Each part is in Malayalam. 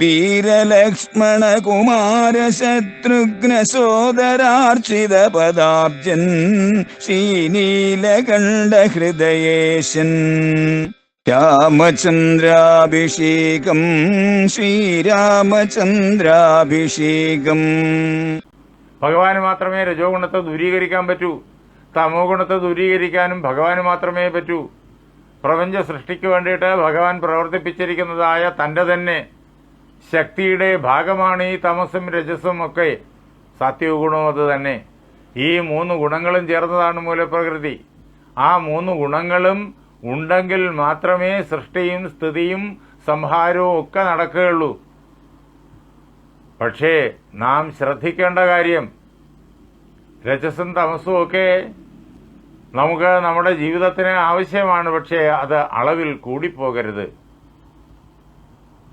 വീരലക്ഷ്മണ കുമാര ശത്രുഘ്ന സോദരാർച്ചിത പദാബ്ജൻ ശ്രീനീലകണ്ഠ ഹൃദയേശൻ രാമചന്ദ്രാഭിഷേകം ശ്രീരാമചന്ദ്രാഭിഷേകം. ഭഗവാന് മാത്രമേ രജോ ഗുണത്തെ ദൂരീകരിക്കാൻ പറ്റൂ. തമോ ഗുണത്തെ ദൂരീകരിക്കാനും ഭഗവാന് മാത്രമേ പറ്റൂ. പ്രപഞ്ച സൃഷ്ടിക്ക് വേണ്ടിയിട്ട് ഭഗവാൻ പ്രവർത്തിപ്പിച്ചിരിക്കുന്നതായ തന്റെ തന്നെ ശക്തിയുടെ ഭാഗമാണ് ഈ തമസും രജസും ഒക്കെ. സത്യഗുണവും ഗുണവും അത് തന്നെ. ഈ മൂന്ന് ഗുണങ്ങളും ചേർന്നതാണ് മൂലപ്രകൃതി. ആ മൂന്ന് ഗുണങ്ങളും ഉണ്ടെങ്കിൽ മാത്രമേ സൃഷ്ടിയും സ്ഥിതിയും സംഹാരവും ഒക്കെ നടക്കുകയുള്ളൂ. പക്ഷേ നാം ശ്രദ്ധിക്കേണ്ട കാര്യം രജസും തമസും ഒക്കെ നമുക്ക് നമ്മുടെ ജീവിതത്തിന് ആവശ്യമാണ്. പക്ഷേ അത് അളവിൽ കൂടിപ്പോകരുത്.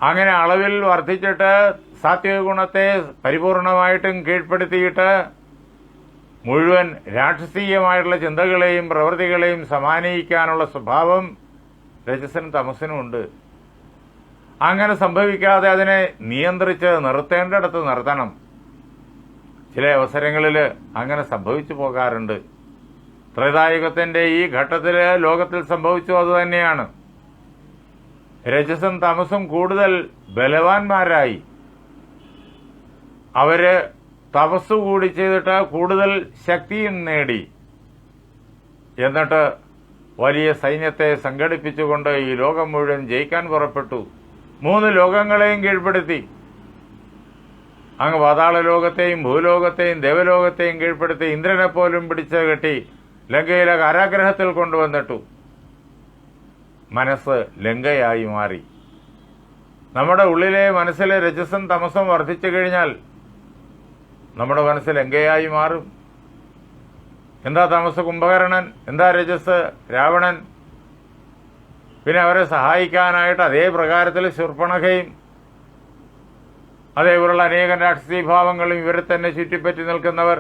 അങ്ങനെ അളവിൽ വർദ്ധിച്ചിട്ട് സാത്വിക ഗുണത്തെ പരിപൂർണമായിട്ടും കീഴ്പ്പെടുത്തിയിട്ട് മുഴുവൻ രാക്ഷസീയമായിട്ടുള്ള ചിന്തകളെയും പ്രവൃത്തികളെയും സമാനയിക്കാനുള്ള സ്വഭാവം രജസനും തമസിനും ഉണ്ട്. അങ്ങനെ സംഭവിക്കാതെ അതിനെ നിയന്ത്രിച്ച് നിർത്തേണ്ടിടത്ത് നിർത്തണം. ചില അവസരങ്ങളിൽ അങ്ങനെ സംഭവിച്ചു പോകാറുണ്ട്. ത്രേതായുഗത്തിന്റെ ഈ ഘട്ടത്തിൽ ലോകത്തിൽ സംഭവിച്ചു അത് തന്നെയാണ്. രജസും തമസും കൂടുതൽ ബലവാന്മാരായി. അവർ തപസ് കൂടി ചെയ്തിട്ട് കൂടുതൽ ശക്തിയും നേടി. എന്നിട്ട് വലിയ സൈന്യത്തെ സംഘടിപ്പിച്ചുകൊണ്ട് ഈ ലോകം മുഴുവൻ ജയിക്കാൻ പുറപ്പെട്ടു. മൂന്ന് ലോകങ്ങളെയും കീഴ്പ്പെടുത്തി. അങ്ങ് പാതാള ലോകത്തെയും ഭൂലോകത്തെയും ദേവലോകത്തെയും കീഴ്പ്പെടുത്തി. ഇന്ദ്രനെ പോലും പിടിച്ചു കെട്ടി ലങ്കയിലെ കാരാഗ്രഹത്തിൽ കൊണ്ടുവന്നിട്ടു. മനസ്സ് ലങ്കയായി മാറി. നമ്മുടെ ഉള്ളിലെ മനസ്സിലെ രജസും തമസും വർദ്ധിച്ചു കഴിഞ്ഞാൽ നമ്മുടെ മനസ്സ് ലങ്കയായി മാറും. എന്താ തമസ് കുംഭകർണൻ? എന്താ രജസ് രാവണൻ? പിന്നെ അവരെ സഹായിക്കാനായിട്ട് അതേ പ്രകാരത്തിൽ ശുർപ്പണകയും അതേപോലുള്ള അനേകം രാഷ്ട്രീയ ഭാവങ്ങളും ഇവരെ തന്നെ ചുറ്റിപ്പറ്റി നിൽക്കുന്നവർ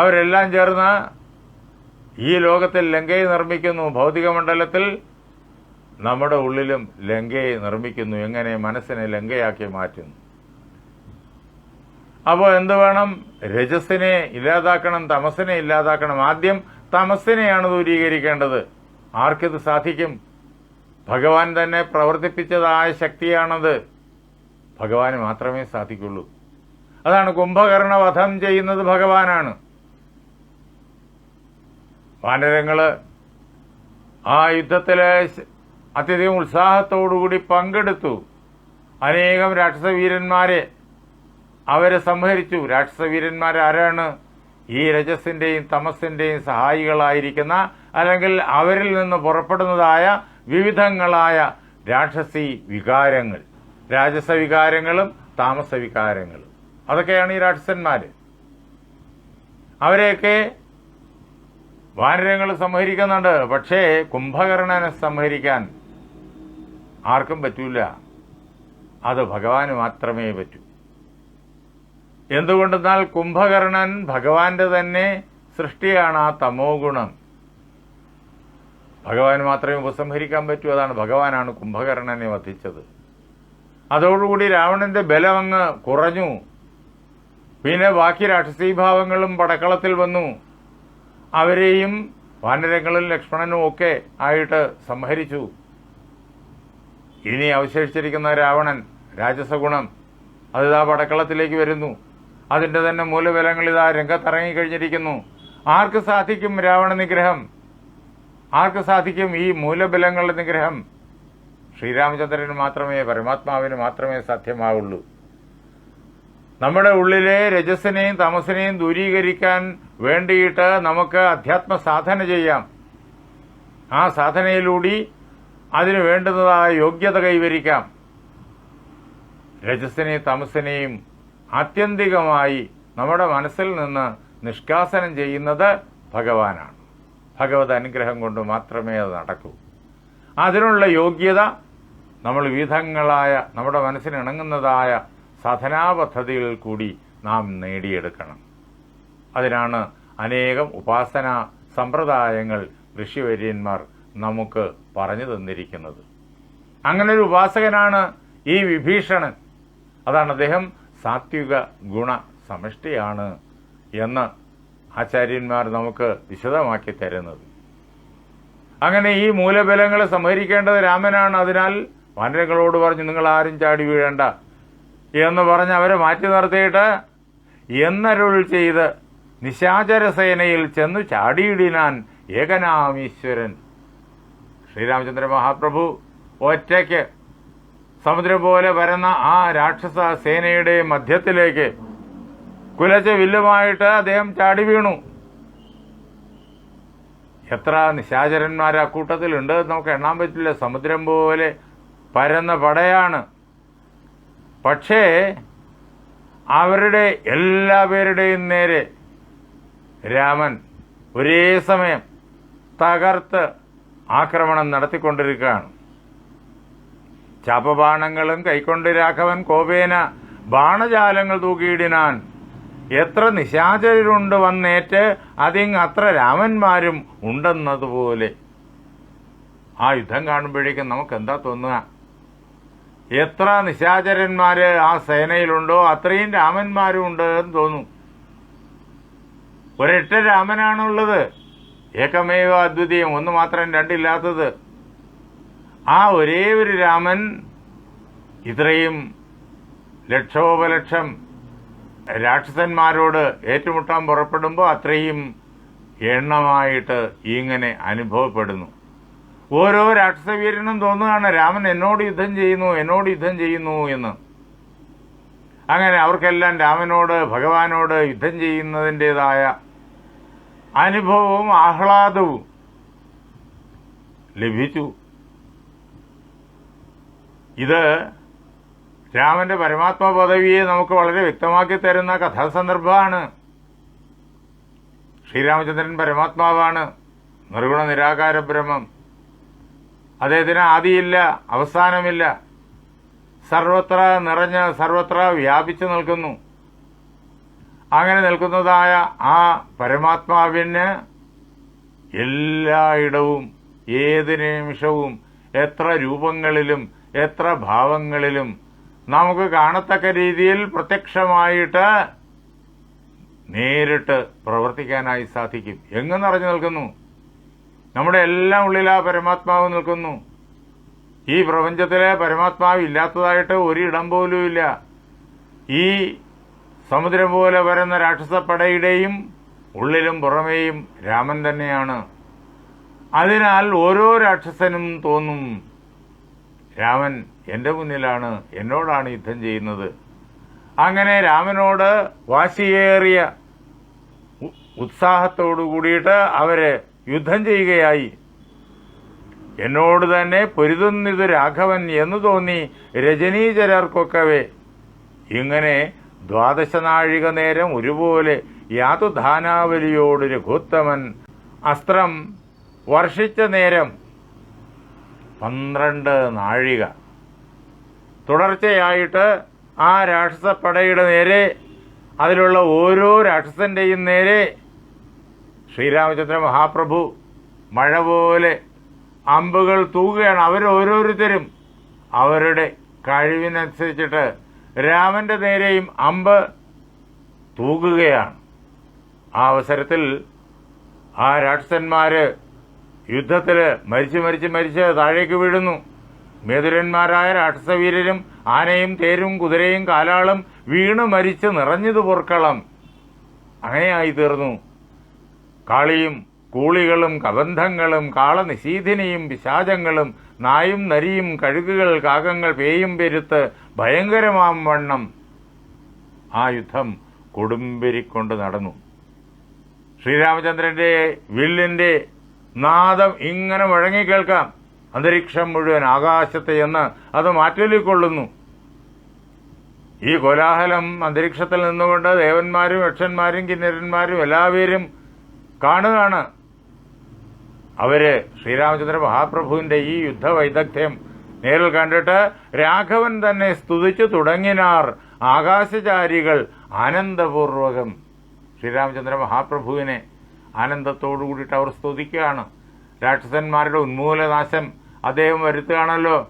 അവരെല്ലാം ചേർന്ന് ഈ ലോകത്തിൽ ലങ്കയെ നിർമ്മിക്കുന്നു. ഭൗതിക മണ്ഡലത്തിൽ നമ്മുടെ ഉള്ളിലും ലങ്കയെ നിർമ്മിക്കുന്നു. എങ്ങനെ മനസ്സിനെ ലങ്കയാക്കി മാറ്റുന്നു? അപ്പോൾ എന്ത് വേണം? രജസിനെ ഇല്ലാതാക്കണം തമസിനെ ഇല്ലാതാക്കണം. ആദ്യം തമസിനെയാണ് ദൂരീകരിക്കേണ്ടത്. ആർക്കിത് സാധിക്കും? ഭഗവാൻ തന്നെ പ്രവർത്തിപ്പിച്ചതായ ശക്തിയാണത്. ഭഗവാന് മാത്രമേ സാധിക്കുള്ളൂ. അതാണ് കുംഭകർണ വധം ചെയ്യുന്നത് ഭഗവാനാണ്. വാനരങ്ങൾ ആ യുദ്ധത്തിൽ അത്യധികം ഉത്സാഹത്തോടുകൂടി പങ്കെടുത്തു. അനേകം രാക്ഷസവീരന്മാരെ അവരെ സംഹരിച്ചു. രാക്ഷസവീരന്മാരാരാണ് ഈ രജസിന്റെയും തമസിന്റെയും സഹായികളായിരിക്കുന്ന അല്ലെങ്കിൽ അവരിൽ നിന്ന് പുറപ്പെടുന്നതായ വിവിധങ്ങളായ രാക്ഷസി വികാരങ്ങൾ. രാജസ വികാരങ്ങളും താമസ വികാരങ്ങളും. അതൊക്കെയാണ് ഈ രാക്ഷസന്മാർ അവരെയൊക്കെ വാനരങ്ങൾ സംഹരിക്കുന്നുണ്ട്. പക്ഷേ കുംഭകർണനെ സംഹരിക്കാൻ ആർക്കും പറ്റൂല. അത് ഭഗവാന് മാത്രമേ പറ്റൂ. എന്തുകൊണ്ടെന്നാൽ കുംഭകർണൻ ഭഗവാന്റെ തന്നെ സൃഷ്ടിയാണ് ആ തമോ ഗുണം. ഭഗവാൻ മാത്രമേ ഉപസംഹരിക്കാൻ പറ്റൂ. അതാണ് ഭഗവാനാണ് കുംഭകർണനെ വധിച്ചത്. അതോടുകൂടി രാവണന്റെ ബലം അങ്ങ് കുറഞ്ഞു. പിന്നെ ബാക്കി രാക്ഷസീഭാവങ്ങളും പടക്കളത്തിൽ വന്നു. അവരെയും വാനരങ്ങളിൽ ലക്ഷ്മണനും ഒക്കെ ആയിട്ട് സംഹരിച്ചു. ഇനി അവശേഷിച്ചിരിക്കുന്ന രാവണൻ രാജസഗുണം അതിതാ പടക്കളത്തിലേക്ക് വരുന്നു. അതിന്റെ തന്നെ മൂലബലങ്ങൾ ഇതാ രംഗത്തിറങ്ങിക്കഴിഞ്ഞിരിക്കുന്നു. ആർക്ക് സാധിക്കും രാവണ നിഗ്രഹം? ആർക്ക് സാധിക്കും ഈ മൂലബലങ്ങളുടെ നിഗ്രഹം? ശ്രീരാമചന്ദ്രന് മാത്രമേ പരമാത്മാവിന് മാത്രമേ സാധ്യമാവുള്ളൂ. നമ്മുടെ ഉള്ളിലെ രജസിനെയും തമസിനെയും ദൂരീകരിക്കാൻ വേണ്ടിയിട്ട് നമുക്ക് അധ്യാത്മ സാധന ചെയ്യാം. ആ സാധനയിലൂടെ അതിന് വേണ്ടുന്നതായ യോഗ്യത കൈവരിക്കാം. രജസിനെയും തമസിനെയും ആത്യന്തികമായി നമ്മുടെ മനസ്സിൽ നിന്ന് നിഷ്കാസനം ചെയ്യുന്നത് ഭഗവാനാണ്. ഭഗവത് അനുഗ്രഹം കൊണ്ട് മാത്രമേ അത് നടക്കൂ. അതിനുള്ള യോഗ്യത നമ്മൾ വിവിധങ്ങളായ നമ്മുടെ മനസ്സിന് ഇണങ്ങുന്നതായ സാധനാ കൂടി നാം നേടിയെടുക്കണം. അതിനാണ് അനേകം ഉപാസന സമ്പ്രദായങ്ങൾ ഋഷിവര്യന്മാർ നമുക്ക് പറഞ്ഞു തന്നിരിക്കുന്നത്. അങ്ങനെ ഒരു ഉപാസകനാണ് ഈ വിഭീഷണൻ. അതാണ് അദ്ദേഹം സാത്വിക ഗുണ സമഷ്ടിയാണ് എന്ന് ആചാര്യന്മാർ നമുക്ക് വിശദമാക്കി തരുന്നത്. അങ്ങനെ ഈ മൂലബലങ്ങളെ സംഹരിക്കേണ്ടത് രാമനാണ്. അതിനാൽ വാനരങ്ങളോട് പറഞ്ഞു നിങ്ങൾ ആരും ചാടി വീഴേണ്ട. എന്ന് പറഞ്ഞ് അവരെ മാറ്റി നിർത്തിയിട്ട് എന്നരുൾ ചെയ്ത് നിശാചരസേനയിൽ ചെന്നു ചാടിയിടിനാൻ ഏകനാമീശ്വരൻ. ശ്രീരാമചന്ദ്ര മഹാപ്രഭു ഒറ്റയ്ക്ക് സമുദ്രം പോലെ വരുന്ന ആ രാക്ഷസ സേനയുടെ മധ്യത്തിലേക്ക് കുലച്ച വില്ലുമായിട്ട് അദ്ദേഹം ചാടി വീണു. എത്ര നിശാചരന്മാർ ആ കൂട്ടത്തിലുണ്ട് നമുക്ക് എണ്ണാൻ പറ്റില്ല. സമുദ്രം പോലെ പരന്ന പടയാണ്. പക്ഷേ അവരുടെ എല്ലാവരുടെയും നേരെ രാമൻ ഒരേ സമയം തകർത്ത് ആക്രമണം നടത്തിക്കൊണ്ടിരിക്കുകയാണ്. ചാപബാണങ്ങളും കൈക്കൊണ്ട് രാഘവൻ കോപേന ബാണജാലങ്ങൾ തൂക്കിയിടിനാൻ എത്ര നിശാചരുണ്ട് വന്നേറ്റ് അതിങ് അത്ര രാമന്മാരും ഉണ്ടെന്നതുപോലെ ആ യുദ്ധം കാണുമ്പോഴേക്കും നമുക്ക് എന്താ തോന്നുക? എത്ര നിശാചരന്മാര് ആ സേനയിലുണ്ടോ അത്രയും രാമന്മാരും ഉണ്ട് എന്ന് തോന്നും. ഒരൊറ്റ രാമനാണുള്ളത്. ഏകമേവ അദ്വിതീയം ഒന്ന് മാത്രം രണ്ടില്ലാത്തത്. ആ ഒരേ ഒരു രാമൻ ഇത്രയും ലക്ഷോപലക്ഷം രാക്ഷസന്മാരോട് ഏറ്റുമുട്ടാൻ പുറപ്പെടുമ്പോൾ അത്രയും എണ്ണമായിട്ട് ഇങ്ങനെ അനുഭവപ്പെടുന്നു. ഓരോ രാക്ഷസവീരനും തോന്നുകയാണ് രാമൻ എന്നോട് യുദ്ധം ചെയ്യുന്നു എന്നോട് യുദ്ധം ചെയ്യുന്നു എന്ന്. അങ്ങനെ അവർക്കെല്ലാം രാമനോട് ഭഗവാനോട് യുദ്ധം ചെയ്യുന്നതിന്റെതായ അനുഭവവും ആഹ്ലാദവും ലഭിച്ചു. ഇത് രാമന്റെ പരമാത്മ പദവിയെ നമുക്ക് വളരെ വ്യക്തമാക്കി തരുന്ന കഥാസന്ദർഭമാണ്. ശ്രീരാമചന്ദ്രൻ പരമാത്മാവാണ്. നിർഗുണ നിരാകാര ബ്രഹ്മം അദ്ദേഹത്തിന് ആദിയില്ല അവസാനമില്ല. സർവത്ര നിറഞ്ഞ് സർവത്ര വ്യാപിച്ചു നിൽക്കുന്നു. അങ്ങനെ നിൽക്കുന്നതായ ആ പരമാത്മാവിന് എല്ലായിടവും ഏത് നിമിഷവും എത്ര രൂപങ്ങളിലും എത്ര ഭാവങ്ങളിലും നമുക്ക് കാണത്തക്ക രീതിയിൽ പ്രത്യക്ഷമായിട്ട് നേരിട്ട് പ്രവർത്തിക്കാനായി സാധിക്കും. എങ്ങ് നിറഞ്ഞു നിൽക്കുന്നു. നമ്മുടെ എല്ലാം ഉള്ളിൽ ആ പരമാത്മാവ് നിൽക്കുന്നു. ഈ പ്രപഞ്ചത്തിലെ പരമാത്മാവ് ഇല്ലാത്തതായിട്ട് ഒരിടം പോലും ഇല്ല. ഈ സമുദ്രം പോലെ വരുന്ന രാക്ഷസപ്പടയുടെയും ഉള്ളിലും പുറമേയും രാമൻ തന്നെയാണ്. അതിനാൽ ഓരോ രാക്ഷസനും തോന്നും രാമൻ എന്റെ മുന്നിലാണ് എന്നോടാണ് യുദ്ധം ചെയ്യുന്നത്. അങ്ങനെ രാമനോട് വാശിയേറിയ ഉത്സാഹത്തോടു കൂടിയിട്ട് അവർ യുദ്ധം ചെയ്യുകയായി. എന്നോട് തന്നെ പൊരുതുന്നിത് രാഘവൻ എന്നു തോന്നി രജനീചരർക്കൊക്കവേ. ഇങ്ങനെ ദ്വാദശനാഴിക നേരം ഒരുപോലെ യാതുധാനാവലിയോട് രഘുത്തമൻ അസ്ത്രം വർഷിച്ച നേരം പന്ത്രണ്ട് നാഴിക. തുടർച്ചയായിട്ട് ആ രാക്ഷസപ്പടയുടെ നേരെ അതിലുള്ള ഓരോ രാക്ഷസന്റെയും നേരെ ശ്രീരാമചന്ദ്ര മഹാപ്രഭു മഴ പോലെ അമ്പുകൾ തൂകുകയാണ്. അവരോരോരുത്തരും അവരുടെ കഴിവിനനുസരിച്ചിട്ട് രാമന്റെ നേരെയും അമ്പ് തൂകുകയാണ്. ആ അവസരത്തിൽ ആ രാക്ഷസന്മാര് യുദ്ധത്തിൽ മരിച്ച് മരിച്ച് മരിച്ച് താഴേക്ക് വീഴുന്നു. മേതുരന്മാരായ രാക്ഷസവീരരും ആനയും തേരും കുതിരയും കാലാളും വീണ് മരിച്ച് നിറഞ്ഞത് പൊർക്കളം. അങ്ങനെയായി തീർന്നു. കാളിയും കൂളികളും കബന്ധങ്ങളും കാളനിശീധിനിയും പിശാചങ്ങളും നായും നരിയും കഴുകുകൾ കാകങ്ങൾ പേയും പെരുത്ത് ഭയങ്കരമാം വണ്ണം. ആ യുദ്ധം കൊടുമ്പിരിക്കൊണ്ട് നടന്നു. ശ്രീരാമചന്ദ്രന്റെ വില്ലിന്റെ നാദം ഇങ്ങനെ മുഴങ്ങിക്കേൾക്കാം അന്തരീക്ഷം മുഴുവൻ ആകാശത്തെ എന്ന് അത് മാറ്റൊല്ലിക്കൊള്ളുന്നു ഈ കോലാഹലം അന്തരീക്ഷത്തിൽ നിന്നുകൊണ്ട് ദേവന്മാരും യക്ഷന്മാരും കിന്നരന്മാരും എല്ലാവരും കാണുകയാണ്. അവർ ശ്രീരാമചന്ദ്ര മഹാപ്രഭുവിന്റെ ഈ യുദ്ധവൈദഗ്ധ്യം നേരിൽ കണ്ടിട്ട് രാഘവൻ തന്നെ സ്തുതിച്ചു തുടങ്ങിനാർ ആകാശചാരികൾ ആനന്ദപൂർവകം ശ്രീരാമചന്ദ്ര മഹാപ്രഭുവിനെ ആനന്ദത്തോടു കൂടിയിട്ട് അവർ സ്തുതിക്കുകയാണ്. രാക്ഷസന്മാരുടെ ഉന്മൂലനാശം അദ്ദേഹം വരുത്തുകയാണല്ലോ.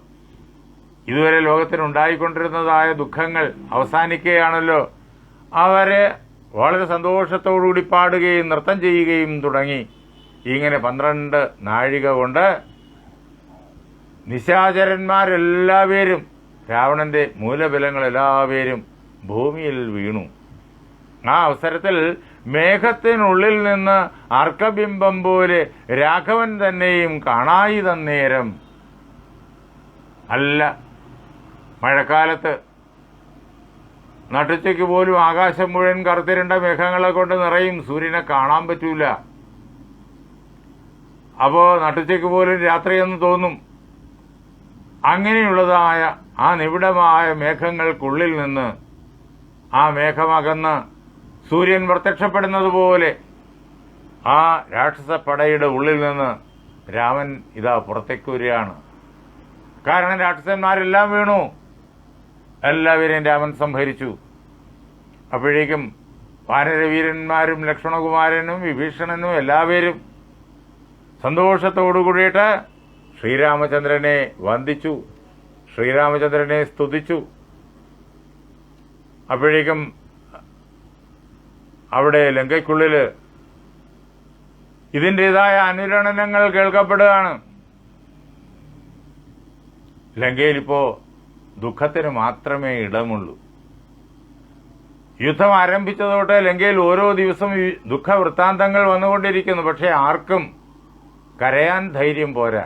ഇതുവരെ ലോകത്തിനുണ്ടായിക്കൊണ്ടിരുന്നതായ ദുഃഖങ്ങൾ അവസാനിക്കുകയാണല്ലോ. അവരെ വളരെ സന്തോഷത്തോടുകൂടി പാടുകയും നൃത്തം ചെയ്യുകയും തുടങ്ങി. ഇങ്ങനെ പന്ത്രണ്ട് നാഴിക കൊണ്ട് നിശാചരന്മാരെല്ലാവരും രാവണന്റെ മൂലബലങ്ങളെല്ലാവരും ഭൂമിയിൽ വീണു. ആ അവസരത്തിൽ മേഘത്തിനുള്ളിൽ നിന്ന് അർക്കബിംബം പോലെ രാഘവൻ തന്നെയും കാണായി തന്നേരം അല്ല മഴക്കാലത്ത് നട്ടുച്ചയ്ക്ക് പോലും ആകാശം മുഴുവൻ കറുത്തിരണ്ട മേഘങ്ങളെ കൊണ്ട് നിറയും. സൂര്യനെ കാണാൻ പറ്റൂല. അപ്പോ നട്ടുച്ചയ്ക്ക് പോലും രാത്രിയെന്ന് തോന്നും. അങ്ങനെയുള്ളതായ ആ നിബിഡമായ മേഘങ്ങൾക്കുള്ളിൽ നിന്ന് ആ മേഘമകന്ന് സൂര്യൻ പ്രത്യക്ഷപ്പെടുന്നത് പോലെ ആ രാക്ഷസപ്പടയുടെ ഉള്ളിൽ നിന്ന് രാമൻ ഇതാ പുറത്തേക്ക് വരികയാണ്. കാരണം രാക്ഷസന്മാരെല്ലാം വീണു. എല്ലാവരെയും രാമൻ സംഹരിച്ചു. അപ്പോഴേക്കും വാനരവീരന്മാരും ലക്ഷ്മണകുമാരനും വിഭീഷണനും എല്ലാവരും സന്തോഷത്തോടു കൂടിയിട്ട് ശ്രീരാമചന്ദ്രനെ വന്ദിച്ചു. ശ്രീരാമചന്ദ്രനെ സ്തുതിച്ചു. അപ്പോഴേക്കും അവിടെ ലങ്കയ്ക്കുള്ളിൽ ഇതിന്റെതായ അനുരണനങ്ങൾ കേൾക്കപ്പെടുകയാണ്. ലങ്കയിൽ ഇപ്പോ ദുഃഖത്തിന് മാത്രമേ ഇടമുള്ളൂ. യുദ്ധം ആരംഭിച്ചതോടെ ലങ്കയിൽ ഓരോ ദിവസവും ദുഃഖ ദുഃഖവൃത്താന്തങ്ങൾ വന്നുകൊണ്ടിരിക്കുന്നു. പക്ഷെ ആർക്കും കരയാൻ ധൈര്യം പോരാ.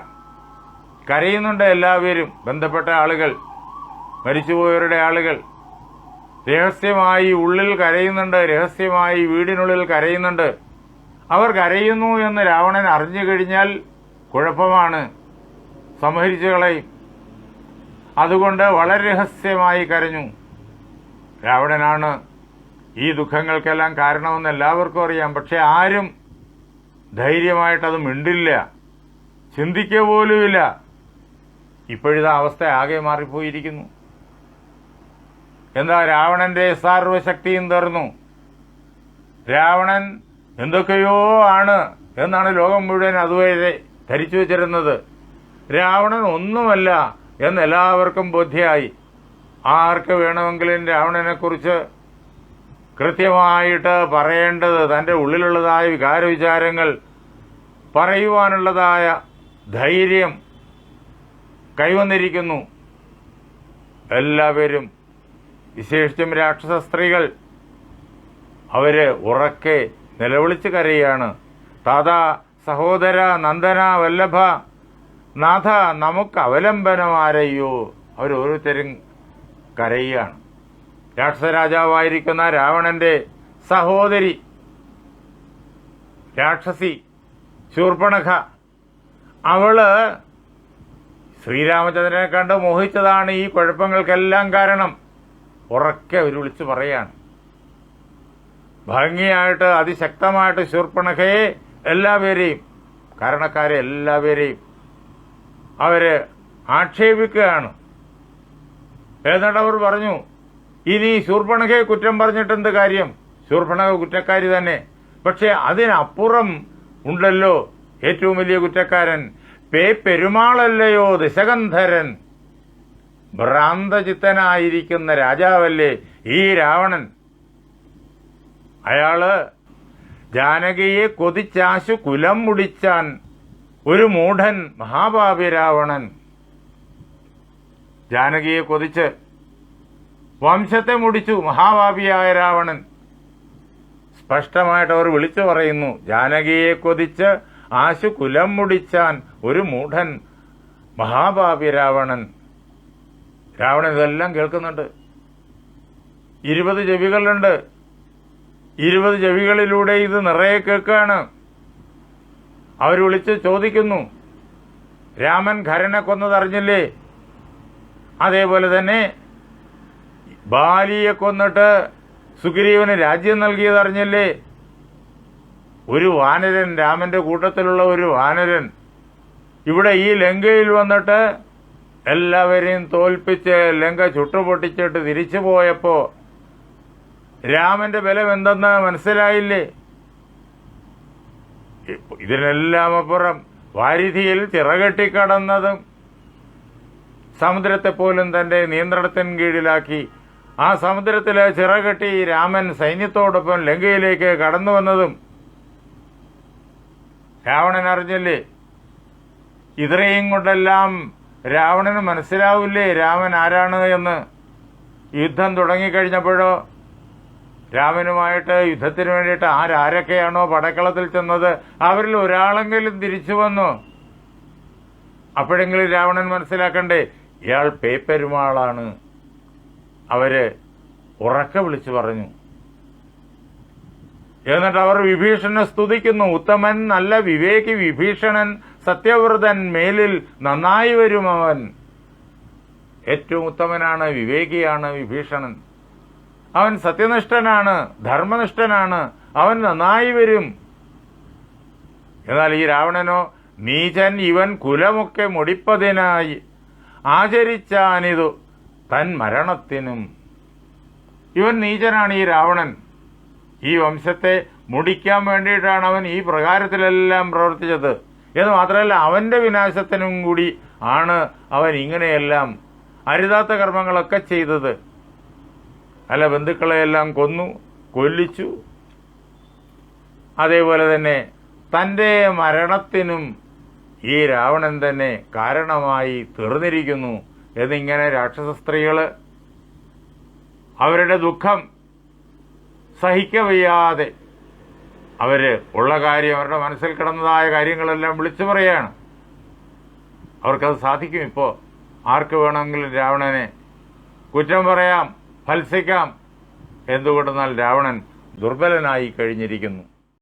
കരയുന്നുണ്ട് എല്ലാവരും. ബന്ധപ്പെട്ട ആളുകൾ മരിച്ചുപോയവരുടെ ആളുകൾ. രഹസ്യമായി ഉള്ളിൽ കരയുന്നുണ്ട് രഹസ്യമായി വീടിനുള്ളിൽ കരയുന്നുണ്ട്. അവർ കരയുന്നു എന്ന് രാവണൻ അറിഞ്ഞു കഴിഞ്ഞാൽ കുഴപ്പമാണ്. സംഹരിച്ചു കളയും. അതുകൊണ്ട് വളരെ രഹസ്യമായി കരഞ്ഞു. രാവണനാണ് ഈ ദുഃഖങ്ങൾക്കെല്ലാം കാരണമെന്ന് എല്ലാവർക്കും അറിയാം. പക്ഷെ ആരും ധൈര്യമായിട്ടത് മിണ്ടില്ല. ചിന്തിക്കുക പോലുമില്ല. ഇപ്പോഴിതാ അവസ്ഥ ആകെ മാറിപ്പോയിരിക്കുന്നു. എന്താ രാവണന്റെ സർവശക്തിയും തീർന്നു. രാവണൻ എന്തൊക്കെയോ ആണ് എന്നാണ് ലോകം മുഴുവൻ അതുവരെ ധരിച്ചു വച്ചിരുന്നത്. രാവണൻ ഒന്നുമല്ല. എന്ന് എല്ലാവർക്കും ബോധ്യമായി ആർക്ക് വേണമെങ്കിലും രാവണനെക്കുറിച്ച് കൃത്യമായിട്ട് പറയേണ്ടത് തന്റെ ഉള്ളിലുള്ളതായ വികാര വിചാരങ്ങൾ പറയുവാനുള്ളതായ ധൈര്യം കൈവന്നിരിക്കുന്നു. എല്ലാവരും വിശേഷിച്ചും രാക്ഷസ സ്ത്രീകൾ അവർ ഉറക്കെ നിലവിളിച്ച് കരയാണ്. താതാ സഹോദര നന്ദന വല്ലഭ നാഥ നമുക്ക് അവലംബനമാരയ്യോ അവരോരോരുത്തരും കരയുകയാണ്. രാക്ഷസരാജാവായിരിക്കുന്ന രാവണന്റെ സഹോദരി രാക്ഷസി ശൂർപ്പണഖ അവൾ ശ്രീരാമചന്ദ്രനെ കണ്ട് മോഹിച്ചതാണ് ഈ കുഴപ്പങ്ങൾക്കെല്ലാം കാരണം. ഉറക്കെ അവർ വിളിച്ചു പറയാണ്. ഭംഗിയായിട്ട് അതിശക്തമായിട്ട് ശൂർപ്പണഖയെ എല്ലാവരെയും കാരണക്കാരെ എല്ലാവരെയും അവർ ആക്ഷേപിക്കുകയാണ്. എന്നിട്ട് അവർ പറഞ്ഞു ഇനി ശൂർപ്പണഖയെ കുറ്റം പറഞ്ഞിട്ടെന്ത് കാര്യം? ശൂർപ്പണക കുറ്റക്കാരി തന്നെ. പക്ഷെ അതിനപ്പുറം ഉണ്ടല്ലോ ഏറ്റവും വലിയ കുറ്റക്കാരൻ. പേ പെരുമാളല്ലയോ ദശകന്ധരൻ. ഭ്രാന്തചിത്തനായിരിക്കുന്ന രാജാവല്ലേ ഈ രാവണൻ? അയാൾ ജാനകിയെ കൊതിച്ചാശു കുലം മുടിച്ചാൻ ഒരു മൂഢൻ മഹാഭാവി രാവണൻ ജാനകിയെ കൊതിച്ച് വംശത്തെ മുടിച്ചു മഹാഭാവിയായ രാവണൻ. സ്പഷ്ടമായിട്ട് അവർ വിളിച്ചു പറയുന്നു ജാനകിയെ കൊതിച്ച് ആശു കുലം മുടിച്ചാൻ ഒരു മൂഢൻ മഹാഭാവി രാവണൻ രാവണൻ ഇതെല്ലാം കേൾക്കുന്നുണ്ട്. ഇരുപത് ചെവികളുണ്ട്. ഇരുപത് ചെവികളിലൂടെ ഇത് നിറയെ കേൾക്കുകയാണ് അവർ വിളിച്ച് ചോദിക്കുന്നു. രാമൻ ഖരനെ കൊന്നതറിഞ്ഞില്ലേ? അതേപോലെ തന്നെ ബാലിയെ കൊന്നിട്ട് സുഗ്രീവന് രാജ്യം നൽകിയതറിഞ്ഞില്ലേ? ഒരു വാനരൻ രാമന്റെ കൂട്ടത്തിലുള്ള ഒരു വാനരൻ ഇവിടെ ഈ ലങ്കയിൽ വന്നിട്ട് എല്ലാവരെയും തോൽപ്പിച്ച് ലങ്ക ചുട്ടുപൊട്ടിച്ചിട്ട് തിരിച്ചു പോയപ്പോൾ രാമന്റെ ബലം എന്തെന്ന് മനസ്സിലായില്ലേ? ഇതിനെല്ലാം അപ്പുറം വാരിധിയിൽ ചിറകെട്ടിക്കടന്നതും സമുദ്രത്തെ പോലും തന്റെ നിയന്ത്രണത്തിന് കീഴിലാക്കി ആ സമുദ്രത്തിലെ ചിറകെട്ടി രാമൻ സൈന്യത്തോടൊപ്പം ലങ്കയിലേക്ക് കടന്നു വന്നതും രാവണൻ അറിഞ്ഞില്ലേ? ഇത്രയും കൊണ്ടെല്ലാം രാവണന് മനസ്സിലാവില്ലേ രാമൻ ആരാണ് എന്ന്? യുദ്ധം തുടങ്ങിക്കഴിഞ്ഞപ്പോഴോ രാമനുമായിട്ട് യുദ്ധത്തിന് വേണ്ടിയിട്ട് ആരാരൊക്കെയാണോ പടക്കളത്തിൽ ചെന്നത് അവരിൽ ഒരാളെങ്കിലും തിരിച്ചു വന്നു. അപ്പോഴെങ്കിലും രാവണൻ മനസ്സിലാക്കണ്ടേ ഇയാൾ പേപ്പെരുമാളാണ്. അവർ ഉറക്ക വിളിച്ചു പറഞ്ഞു. എന്നിട്ട് അവർ വിഭീഷണനെ സ്തുതിക്കുന്നു. ഉത്തമൻ നല്ല വിവേകി വിഭീഷണൻ സത്യവ്രതൻ മേലിൽ നന്നായി വരും അവൻ. ഏറ്റവും ഉത്തമനാണ് വിവേകിയാണ് വിഭീഷണൻ. അവൻ സത്യനിഷ്ഠനാണ് ധർമ്മനിഷ്ഠനാണ് അവൻ നന്നായി വരും. എന്നാൽ ഈ രാവണനോ നീചൻ ഇവൻ കുലമൊക്കെ മുടിപ്പതിനായി ആചരിച്ചാനിതു തൻ മരണത്തിനും. ഇവൻ നീചനാണ് ഈ രാവണൻ. ഈ വംശത്തെ മുടിക്കാൻ വേണ്ടിയിട്ടാണ് അവൻ ഈ പ്രകാരത്തിലെല്ലാം പ്രവർത്തിച്ചത്. എന്ന് മാത്രമല്ല അവന്റെ വിനാശത്തിനും കൂടി ആണ് അവൻ ഇങ്ങനെയെല്ലാം അരുതാത്ത കർമ്മങ്ങളൊക്കെ ചെയ്തത്. അല്ല ബന്ധുക്കളെയെല്ലാം കൊന്നു കൊല്ലിച്ചു. അതേപോലെ തന്നെ തന്റെ മരണത്തിനും ഈ രാവണൻ തന്നെ കാരണമായി തീർന്നിരിക്കുന്നു എന്നിങ്ങനെ രാക്ഷസ സ്ത്രീകൾ അവരുടെ ദുഃഖം സഹിക്കവയ്യാതെ അവർ ഉള്ള കാര്യം അവരുടെ മനസ്സിൽ കിടന്നതായ കാര്യങ്ങളെല്ലാം വിളിച്ചു പറയാണ്. അവർക്കത് സാധിക്കും. ഇപ്പോൾ ആർക്ക് വേണമെങ്കിലും രാവണനെ കുറ്റം പറയാം. ഫത്സിക്കാം എന്തുകൊണ്ടെന്നാൽ രാവണൻ ദുർബലനായി കഴിഞ്ഞിരിക്കുന്നു.